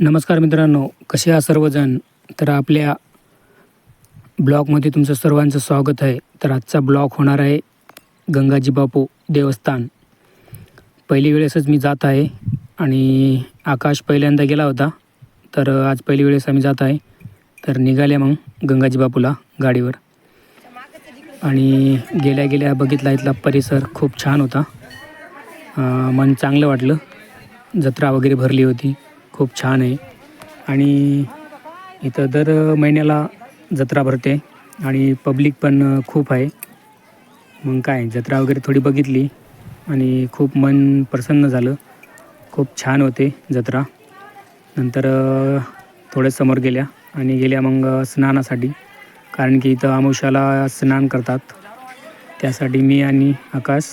नमस्कार मित्रांनो कसे आहात सर्वजण? तर आपल्या ब्लॉगमध्ये तुमचं सर्वांचं स्वागत आहे. तर आजचा ब्लॉग होणार आहे गंगाजी बापू देवस्थान. पहिली वेळेसच मी जात आहे आणि आकाश पहिल्यांदा गेला होता. तर आज पहिली वेळेस आम्ही जात आहे. तर निघाले मग गंगाजी बापूला गाडीवर. आणि गेल्या गेल्या बघितला इथला परिसर खूप छान होता. मन चांगलं वाटलं. जत्रा वगैरे भरली होती. खूप छान आहे. आणि इथं दर महिन्याला जत्रा भरते आणि पब्लिक पण खूप आहे. मग काय जत्रा वगैरे थोडी बघितली आणि खूप मन प्रसन्न झालं. खूप छान होते जत्रा. नंतर थोड्या समोर गेल्या आणि गेल्या मग स्नानासाठी. कारण की इथं आमुषाला स्नान करतात. त्यासाठी मी आणि आकाश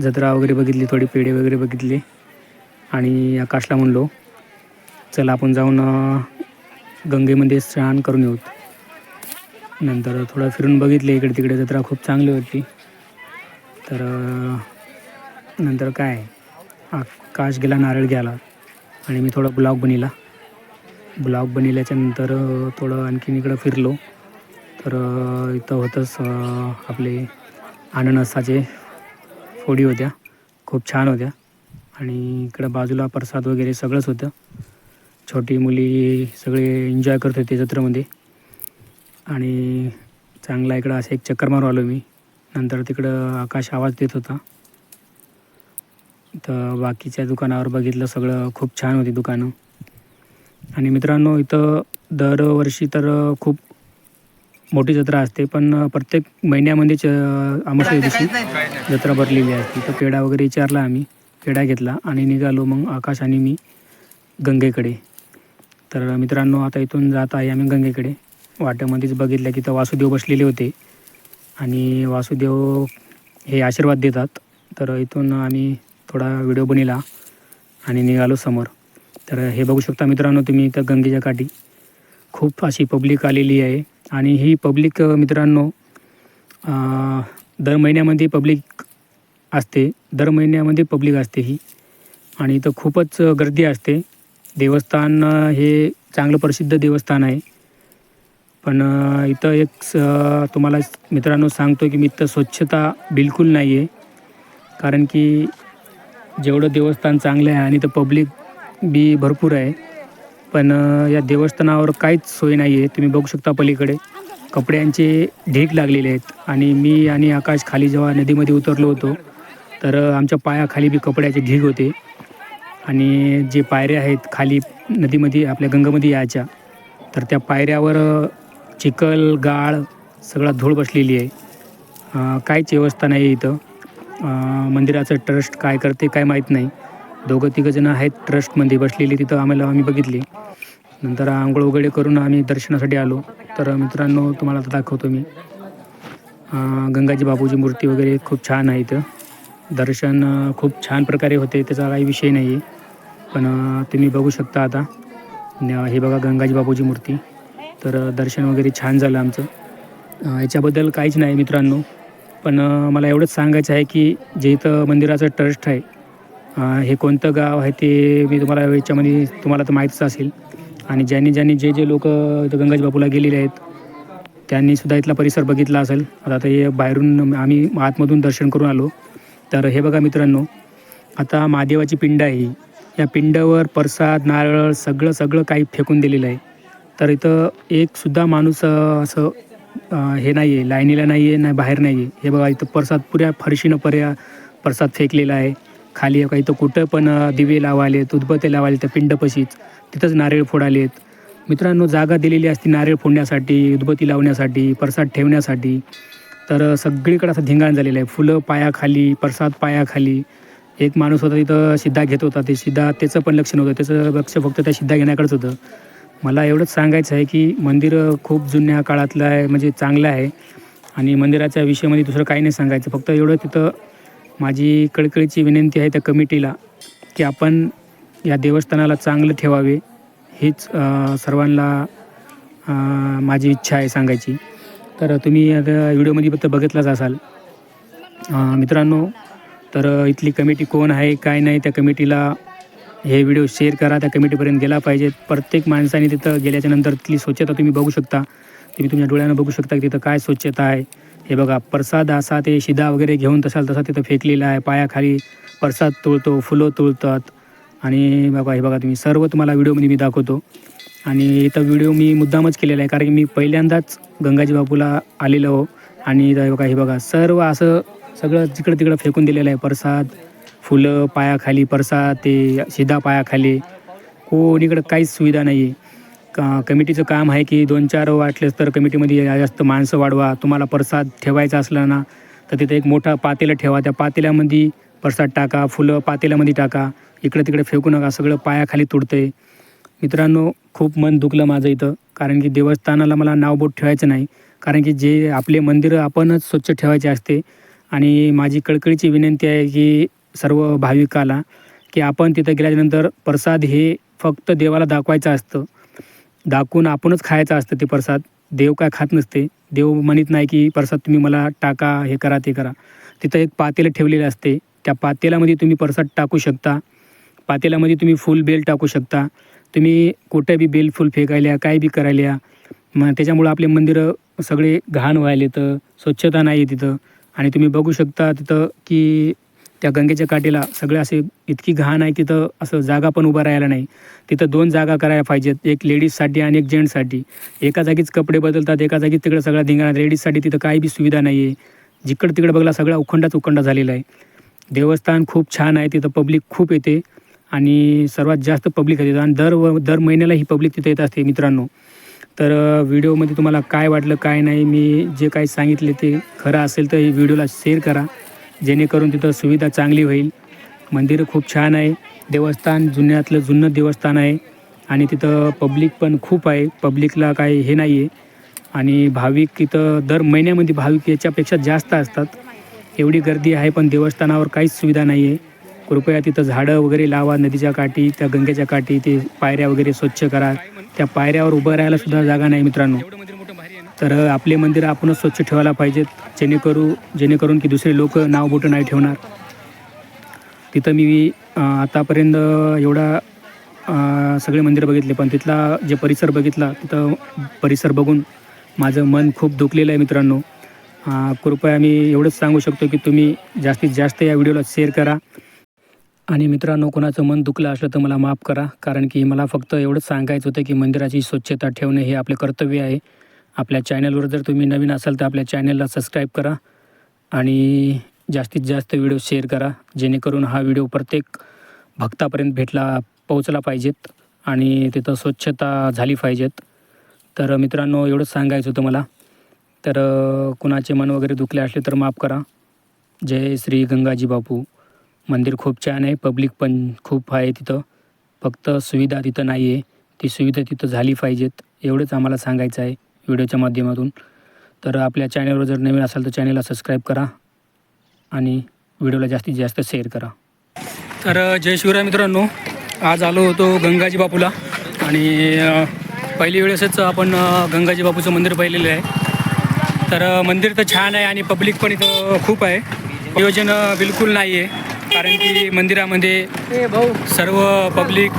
जत्रा वगैरे बघितली थोडी पेढे वगैरे बघितले. आणि आकाशला म्हणलो चला आपण जाऊन गंगेमध्ये स्नान करून येऊ नंतर थोडं फिरून बघितले इकडे तिकडे जत्रा खूप चांगली होती. तर नंतर काय आकाश गेला नारळ घ्यायला आणि मी थोडा ब्लॉग बनिला ब्लॉग बनिल्याच्यानंतर थोडं आणखीन इकडं फिरलो. तर इथं होतंच आपले अननसाचे फोडी होत्या. खूप छान होत्या. आणि इकडं बाजूला प्रसाद वगैरे सगळंच होतं. छोटी मुली सगळे एन्जॉय करत होते जत्रेमध्ये. आणि चांगला इकडं असं एक चक्कर मारू आलो मी. नंतर तिकडं आकाश आवाज देत होता. तर बाकीच्या दुकानावर बघितलं सगळं खूप छान होती दुकानं. आणि मित्रांनो इथं दरवर्षी तर खूप मोठी जत्रा असते पण प्रत्येक महिन्यामध्येच आमच्या दिवशी जत्रा भरलेली असते. तर पेढा वगैरे विचारला आम्ही पेढा घेतला आणि निघालो मग आकाश आणि मी गंगेकडे. तर मित्रांनो आता इथून जात आहे आम्ही गंगेकडे. वाट्यामध्येच बघितलं की तर वासुदेव बसलेले होते. आणि वासुदेव हे आशीर्वाद देतात. तर इथून आम्ही थोडा व्हिडिओ बनिला आणि निघालो समोर. तर हे बघू शकता मित्रांनो तुम्ही इथं गंगेच्या काठी. खूप अशी पब्लिक आलेली आहे. आणि ही पब्लिक मित्रांनो दर महिन्यामध्ये पब्लिक असते. दर महिन्यामध्ये पब्लिक असते ही. आणि इथं खूपच गर्दी असते. देवस्थान हे चांगलं प्रसिद्ध देवस्थान आहे. पण इथं एक स- तुम्हाला मित्रांनो सांगतो की मी इथं स्वच्छता बिलकुल नाही आहे कारण की जेवढं देवस्थान चांगलं आहे आणि इथं पब्लिक बी भरपूर आहे. पण या देवस्थानावर काहीच सोय नाही आहे तुम्ही बघू शकता पलीकडे. कपड्यांचे ढीग लागलेले आहेत. आणि मी आणि आकाश खाली जेव्हा नदीमध्ये उतरलो होतो तर आमच्या पायाखाली बी कपड्याचे ढीग होते. आणि जे पायऱ्या आहेत खाली नदीमध्ये आपल्या गंगामध्ये यायच्या तर त्या पायऱ्यावर चिखल गाळ सगळा धूळ बसलेली आहे. काहीच व्यवस्था नाही आहे इथं. मंदिराचं ट्रस्ट काय करते काय माहीत नाही. दोघं तिघंजणं आहेत ट्रस्टमध्ये बसलेली तिथं आम्हाला आम्ही बघितली. नंतर आंघोळ वगैरे करून आम्ही दर्शनासाठी आलो. तर मित्रांनो तुम्हाला आता दाखवतो मी. गंगाजी बापूची मूर्ती वगैरे खूप छान आहे इथं. दर्शन खूप छान प्रकारे होते त्याचा काही विषय नाही आहे. पण तुम्ही बघू शकता आता. हे बघा गंगाजी बापूची मूर्ती. तर दर्शन वगैरे छान झालं आमचं. याच्याबद्दल काहीच नाही मित्रांनो. पण मला एवढंच सांगायचं आहे की जे इथं मंदिराचं ट्रस्ट आहे हे कोणतं गाव आहे ते मी तुम्हाला याच्यामध्ये तुम्हाला तर माहीतच असेल. आणि ज्यांनी ज्यांनी जे जे लोक इथं गंगाजी बापूला गेलेले आहेत त्यांनी सुद्धा इथला परिसर बघितला असेल. आता हे बाहेरून आम्ही आतमधून दर्शन करून आलो. तर हे बघा मित्रांनो आता महादेवाची पिंड आहे या पिंडावर प्रसाद नारळ सगळं सगळं काही फेकून दिलेलं आहे. तर इथं एकसुद्धा माणूस असं हे नाही आहे लाईनीला नाही आहे नाही बाहेर नाही आहे हे बघा इथं प्रसाद पुऱ्या फरशीनं पर्या प्रसाद फेकलेला आहे. खाली काही इथं कुठं पण दिवे लावाले उदबत्ते लावाले तर पिंडपशीच. तिथंच नारळ फोडाले आहेत मित्रांनो जागा दिलेली असते नारळ फोडण्यासाठी उदबत्ती लावण्यासाठी प्रसाद ठेवण्यासाठी. तर सगळीकडे असं धिंगाण झालेलं आहे. फुलं पायाखाली प्रसाद पायाखाली. एक माणूस होता तिथं सिद्धा घेत होता. ते सिद्धा त्याचं पण लक्ष नव्हतं त्याचं लक्ष फक्त त्या सिद्धा घेण्याकडेच होतं. मला एवढंच सांगायचं आहे की मंदिर खूप जुन्या काळातलं आहे म्हणजे चांगलं आहे. आणि मंदिराच्या विषयामध्ये दुसरं काही नाही सांगायचं. फक्त एवढं तिथं माझी कळकळीची विनंती आहे त्या कमिटीला की आपण या देवस्थानाला चांगलं ठेवावे. हीच सर्वांना माझी इच्छा आहे सांगायची. तर तुम्ही आता व्हिडिओमध्ये फक्त बघितलाच असाल. मित्रांनो तर इथली कमिटी कोण आहे काय नाही त्या कमिटीला हे व्हिडिओ शेअर करा. त्या कमिटीपर्यंत गेला पाहिजे. प्रत्येक माणसाने तिथं गेल्याच्यानंतर तिथली स्वच्छता तुम्ही बघू शकता. तुम्ही तुमच्या डोळ्यानं बघू शकता की तिथं काय स्वच्छता आहे. हे बघा प्रसाद असा ते शिदा वगैरे घेऊन तसाल तसा तिथं फेकलेला आहे. पायाखाली प्रसाद तोळतो फुलं तोळतात आणि बघा हे बघा तुम्ही सर्व तुम्हाला व्हिडिओमध्ये मी दाखवतो. आणि इथं व्हिडिओ मी मुद्दामच केलेला आहे. कारण की मी पहिल्यांदाच गंगाजी बापूला आलेलो. हो आणि हे बघा हे बघा सर्व असं सगळं जिकडं तिकडं फेकून दिलेलं आहे. प्रसाद फुलं पायाखाली प्रसाद ते शिदा पायाखाली. कोणीकडं काहीच सुविधा नाही आहे. का कमिटीचं काम आहे की दोन चार वाटलेच तर कमिटीमध्ये जास्त माणसं वाढवा. तुम्हाला प्रसाद ठेवायचा असला ना तर तिथे एक मोठा पातेलं ठेवा. त्या पातेल्यामध्ये प्रसाद टाका फुलं पातेल्यामध्ये टाका. इकडे तिकडे फेकू नका. सगळं पायाखाली तुडतंय. मित्रांनो खूप मन दुखलं माझं इथं. कारण की देवस्थानाला मला नावबोट ठेवायचं नाही. कारण की जे आपले मंदिरं आपणच स्वच्छ ठेवायचे असते. आणि माझी कळकळीची विनंती आहे की सर्व भाविकाला की आपण तिथं गेल्यानंतर प्रसाद हे फक्त देवाला दाखवायचं असतं. दाखवून आपणच खायचं असतं ते प्रसाद. देव काय खात नसते. देव म्हणत नाही की प्रसाद तुम्ही मला टाका हे करा ते करा. तिथं एक पातेलं ठेवलेलं असते. त्या पातेल्यामध्ये तुम्ही प्रसाद टाकू शकता. पातेल्यामध्ये तुम्ही फुल बेल टाकू शकता. तुम्ही कुठे बी बेल फुल फेकायल्या काय बी करायल्या मग त्याच्यामुळं आपले मंदिरं सगळे घाण व्हायले तर स्वच्छता नाही आहे तिथं. आणि तुम्ही बघू शकता तिथं की त्या गंगेच्या काठीला सगळे असे इतकी घाण आहे तिथं असं जागा पण उभा राहायला नाही. तिथं दोन जागा करायला पाहिजेत एक लेडीजसाठी आणि एक जेंट्ससाठी. एका जागीच कपडे बदलतात एका जागीच तिकडं सगळा धिंगाणा. लेडीजसाठी तिथं काही बी सुविधा नाही आहे जिकडं तिकडं बघला सगळा उखंडाच उखंडा झालेला आहे. देवस्थान खूप छान आहे तिथं पब्लिक खूप येते आणि सर्वात जास्त पब्लिक येते. आणि दर व दर महिन्याला ही पब्लिक तिथे येत असते मित्रांनो. तर व्हिडिओमध्ये तुम्हाला काय वाटलं काय नाही मी जे काही सांगितले ते खरं असेल तर व्हिडिओला शेअर करा. जेणेकरून तिथं सुविधा चांगली होईल. मंदिर खूप छान आहे. देवस्थान जुन्यातलं जुनं देवस्थान आहे. आणि तिथं पब्लिक पण खूप आहे. पब्लिकला काही हे नाही आहे आणि भाविक इथं दर महिन्यामध्ये भाविक याच्यापेक्षा जास्त असतात. एवढी गर्दी आहे पण देवस्थानावर काहीच सुविधा नाही आहे कृपया तिथं झाडं वगैरे लावा नदीच्या काठी त्या गंगेच्या काठी ते पायऱ्या वगैरे स्वच्छ करा. त्या पायऱ्यावर उभं राहायला सुद्धा जागा नाही मित्रांनो. तर आपले मंदिर आपणच स्वच्छ ठेवायला पाहिजेत जेणेकरू जेणेकरून की दुसरे लोक नाव बोटं नाही ठेवणार. तिथं मी आतापर्यंत एवढा सगळे मंदिर बघितले पण तिथला जे परिसर बघितला तिथं परिसर बघून माझं मन खूप दुखलेलं आहे मित्रांनो. कृपया मी एवढंच सांगू शकतो की तुम्ही जास्तीत जास्त या व्हिडिओला शेअर करा. आणि मित्रांनो कोणाचं मन दुखलं असलं तर मला माफ करा कारण की मला फक्त एवढंच सांगायचं होतं की मंदिराची स्वच्छता ठेवणे हे आपले कर्तव्य आहे. आपल्या चॅनलवर जर तुम्ही नवीन असाल तर आपल्या चॅनलला सबस्क्राईब करा आणि जास्तीत जास्त व्हिडिओ शेअर करा जेणेकरून हा व्हिडिओ प्रत्येक भक्तापर्यंत भेटला पोहोचला पाहिजेत आणि तिथं स्वच्छता झाली पाहिजेत. तर मित्रांनो एवढंच सांगायचं होतं मला. तर कुणाचे मन वगैरे दुखले असले तर माफ करा. जय श्री गंगाजी बापू. मंदिर खूप छान आहे. पब्लिक पण खूप आहे तिथं. फक्त सुविधा तिथं नाही आहे ती सुविधा तिथं झाली पाहिजेत. एवढंच आम्हाला सांगायचं आहे व्हिडिओच्या माध्यमातून. तर आपल्या चॅनलवर जर नवीन असाल तर चॅनलला सबस्क्राईब करा आणि व्हिडिओला जास्तीत जास्त शेअर करा. तर जय शिवराय मित्रांनो. आज आलो होतो गंगाजी बापूला आणि पहिली वेळेसच आपण गंगाजी बापूचं मंदिर पाहिलेलं आहे. तर मंदिर तर छान आहे आणि पब्लिक पण इथं खूप आहे. नियोजन बिलकुल नाही आहे कारण की मंदिरामध्ये सर्व पब्लिक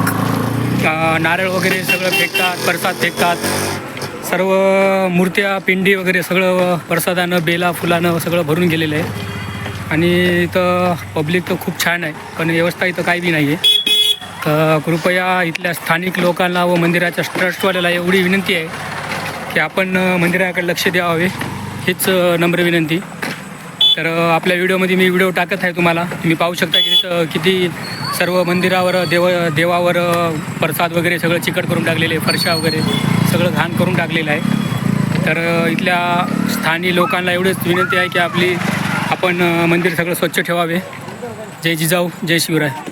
नारळ वगैरे सगळं फेकतात प्रसाद फेकतात. सर्व मूर्त्या पिंडी वगैरे सगळं प्रसादानं बेला फुलानं सगळं भरून गेलेलं आहे. आणि इथं पब्लिक तर खूप छान आहे पण व्यवस्था इथं काही बी नाही आहे तर कृपया इथल्या स्थानिक लोकांना व मंदिराच्या ट्रस्टवाल्याला एवढी विनंती आहे की आपण मंदिराकडे लक्ष द्यावे. हीच नम्र विनंती. तर आपल्या व्हिडिओमध्ये मी व्हिडिओ टाकत आहे तुम्हाला. तुम्ही पाहू शकता की तिथं किती सर्व मंदिरावर देव देवावर प्रसाद वगैरे सगळं चिकट करून टाकलेले फरशा वगैरे सगळं घाण करून टाकलेलं आहे. तर इथल्या स्थानिक लोकांना एवढीच विनंती आहे की आपली आपण मंदिर सगळं स्वच्छ ठेवावे. जय जिजाऊ जय शिवराय.